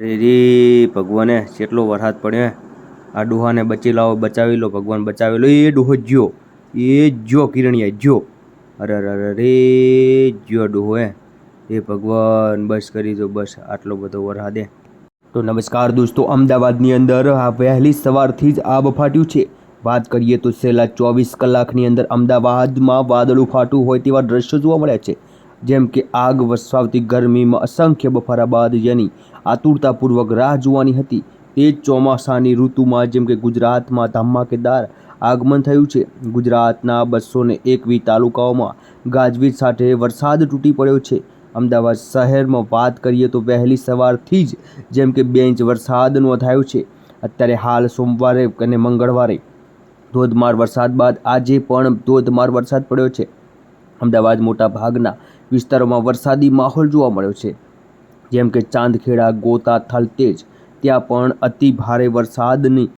રે ભગવાને, કેટલો વરસાદ પડ્યો. આ ડોહાને બચી લાવો, બચાવી લો, ભગવાન બચાવી લો. એ ડોહો જ્યો, એ જ્યો કિરણિયા જ્યો. અરે અરે રે જ્યો ડોહો હે. એ ભગવાન, બસ કરી દો, બસ. આટલો બધો વરસાદ હે. તો નમસ્કાર દોસ્તો, અમદાવાદની અંદર આ વહેલી સવારથી જ આબ ફાટ્યું છે. વાત કરીએ તો છેલ્લા ચોવીસ કલાકની અંદર અમદાવાદમાં વાદળું ફાટ્યું હોય તેવા દ્રશ્યો જોવા મળ્યા છે. જેમ કે આગ વરસાવતી ગરમીમાં અસંખ્ય બફારા બાદ જેની આતુરતાપૂર્વક રાહ જોવાની હતી. તે ચોમાસાની ઋતુમાં જેમ કે ગુજરાતમાં ધમાકેદાર આગમન થયું છે. ગુજરાતના બસો ને એકવી તાલુકાઓમાં ગાજવીજ સાથે વરસાદ તૂટી પડ્યો છે. અમદાવાદ શહેરમાં વાત કરીએ તો વહેલી સવારથી જ જેમ કે બે ઇંચ વરસાદ નોંધાયો છે. અત્યારે હાલ સોમવારે અને મંગળવારે ધોધમાર વરસાદ બાદ આજે પણ ધોધમાર વરસાદ પડ્યો છે. અમદાવાદ મોટા ભાગના વિસ્તારોમાં વરસાદી માહોલ જોવા મળ્યો છે. જેમ કે ચાંદખેડા, ગોતા, થલતેજ, ત્યાં પણ અતિ ભારે વરસાદની